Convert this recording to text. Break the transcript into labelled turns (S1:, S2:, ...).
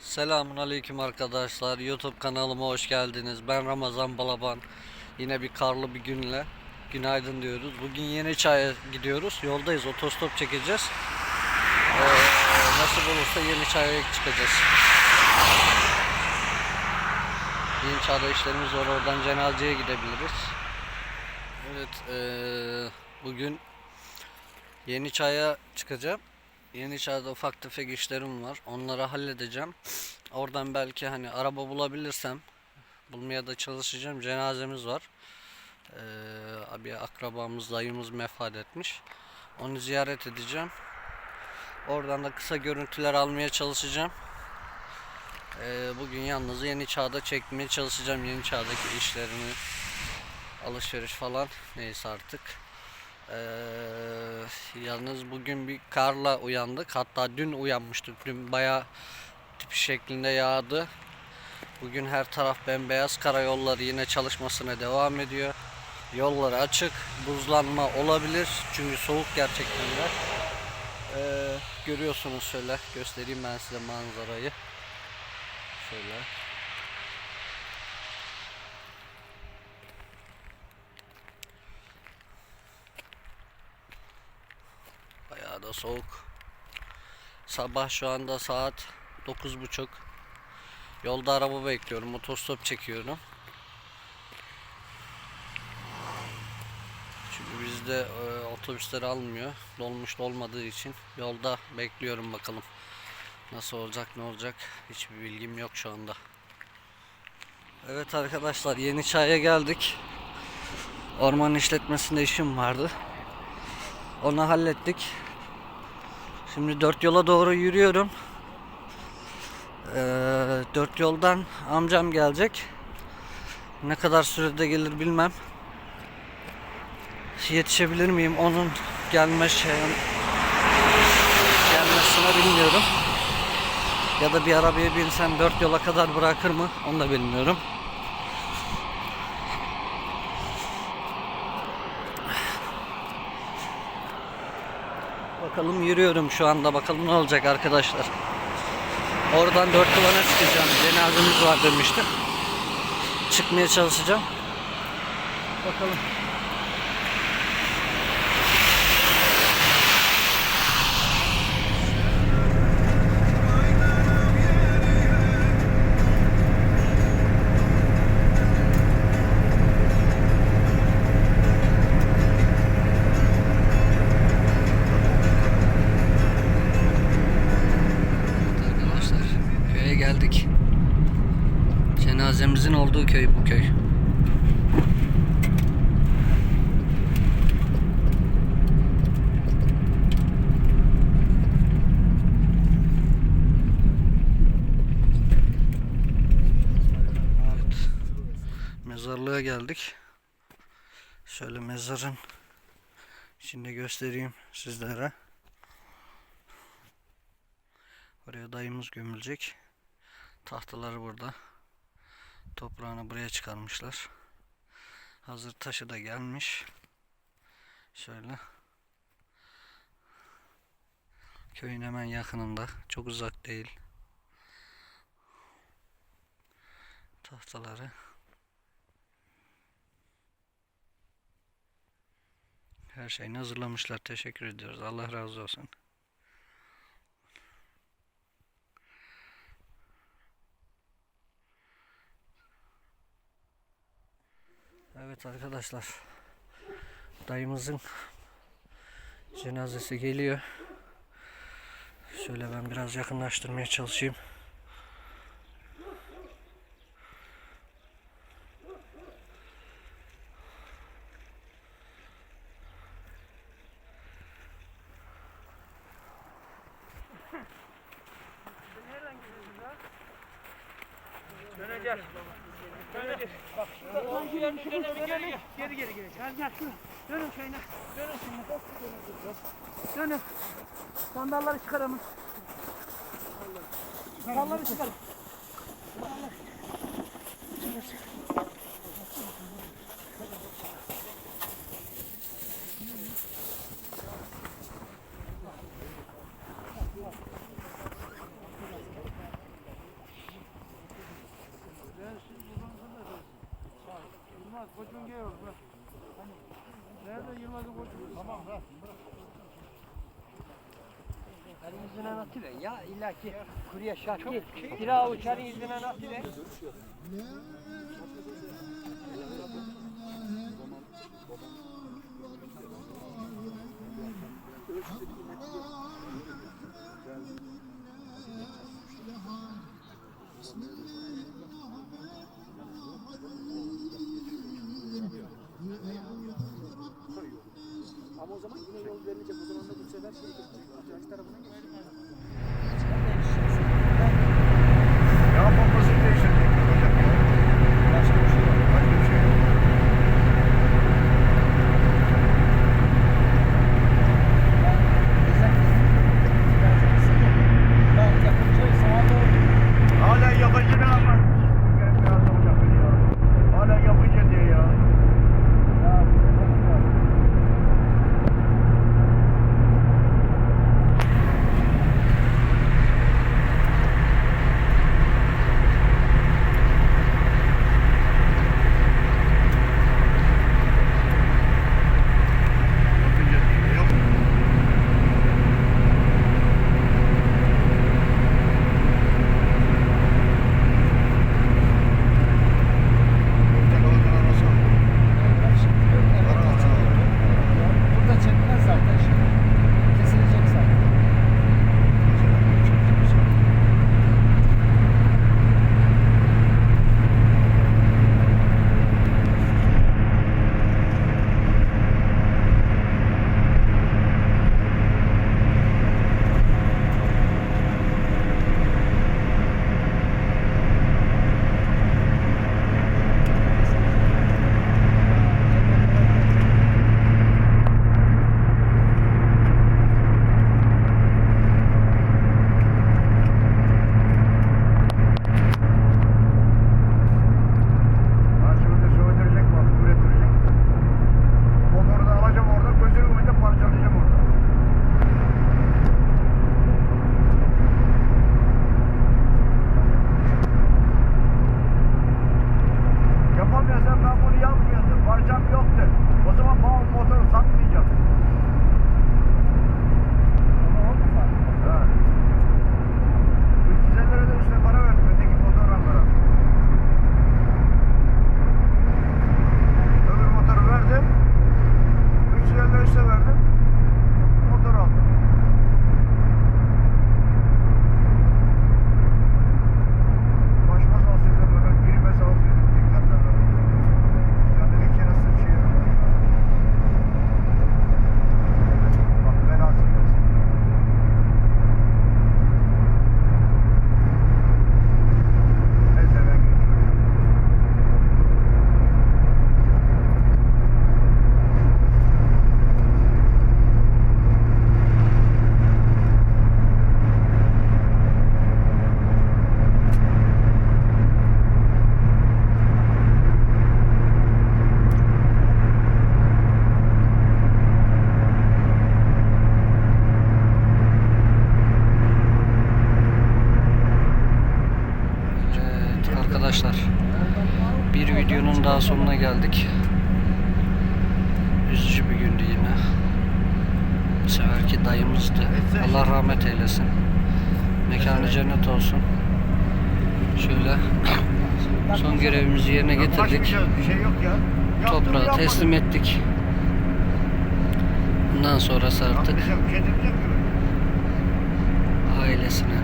S1: Selamun aleyküm arkadaşlar. YouTube kanalıma hoş geldiniz. Ben Ramazan Balaban. Yine bir karlı bir günle günaydın diyoruz. Bugün Yeni Çay'a gidiyoruz. Yoldayız. Otostop çekeceğiz. Ee, nasıl olursa Yeni Çay'a çıkacağız. Yeni Çay'da işlerimiz var. Oradan cenazeye gidebiliriz. Evet. ee, bugün Yeni Çay'a çıkacağım. Yeni Çağ'da ufak tefek işlerim var. Onları halledeceğim. Oradan belki hani araba bulabilirsem bulmaya da çalışacağım. Cenazemiz var. Ee, bir akrabamız, dayımız vefat etmiş. Onu ziyaret edeceğim. Oradan da kısa görüntüler almaya çalışacağım. Ee, bugün yalnız Yeni Çağ'da çekmeye çalışacağım. Yeni Çağ'daki işlerimi, alışveriş falan neyse artık. Ee, yalnız bugün bir karla uyandık. Hatta dün uyanmıştık. Dün bayağı tip şeklinde yağdı. Bugün her taraf bembeyaz. Karayolları yine çalışmasına devam ediyor. Yolları açık. Buzlanma olabilir. Çünkü soğuk gerçekten de. Ee, görüyorsunuz şöyle. Göstereyim ben size manzarayı. Şöyle. Bayağı da soğuk. Sabah şu anda saat 9.30. Yolda araba bekliyorum. Otostop çekiyorum. Çünkü bizde e, otobüsler almıyor. Dolmuş olmadığı için yolda bekliyorum bakalım. Nasıl olacak ne olacak hiçbir bilgim yok şu anda. Evet arkadaşlar Yeni Çay'a geldik. Orman işletmesinde işim vardı. Onu hallettik. Şimdi dört yola doğru yürüyorum. Ee, dört yoldan amcam gelecek. Ne kadar sürede gelir bilmem. Yetişebilir miyim? Onun gelme şey gelmesine bilmiyorum. Ya da bir arabaya binsem dört yola kadar bırakır mı? Onu da bilmiyorum. Bakalım yürüyorum şu anda. Bakalım ne olacak arkadaşlar. Oradan dört yolana çıkacağım. Cenazemiz var demiştim. Çıkmaya çalışacağım. Bakalım. Geldik. Cenazemizin olduğu köy bu köy. Mezarlığa geldik. Şöyle mezarın içinde göstereyim sizlere. Oraya dayımız gömülecek. Tahtaları burada. Toprağını buraya çıkarmışlar. Hazır taşı da gelmiş. Şöyle. Köyün hemen yakınında. Çok uzak değil. Tahtaları. Her şeyini hazırlamışlar. Teşekkür ediyoruz. Allah razı olsun. Evet arkadaşlar. Dayımızın cenazesi geliyor. Şöyle ben biraz yakınlaştırmaya çalışayım.
S2: Döneceğiz. Döneceğiz. Bak şurada komşuların şurada bir geri gel. Geri geri geri. Gel gel şuraya. Dönün şeyine. Dönün şimdi. Dönün. Sandalları çıkaralım. Sandalları çıkarın. Koçun gel oğlum bırak. Hani, Nerede Yılmaz'ın koçu? Tamam bırak.
S3: Karın yüzüne atıver ya illa ki kuruya şart değil. Bir avuç karın yüzüne atıver.
S2: Ama zaman yine yol verilecek. O zaman da bu sefer şey geçecek. Karşı tarafına geçecek.
S1: Geldik. Üzücü bir gündü yine. Bu seferki dayımızdı. Allah rahmet eylesin. Mekanı cennet olsun. Şöyle son görevimizi yerine getirdik.
S4: şey,
S1: Toprağı teslim ettik. Bundan sonrası artık ailesine,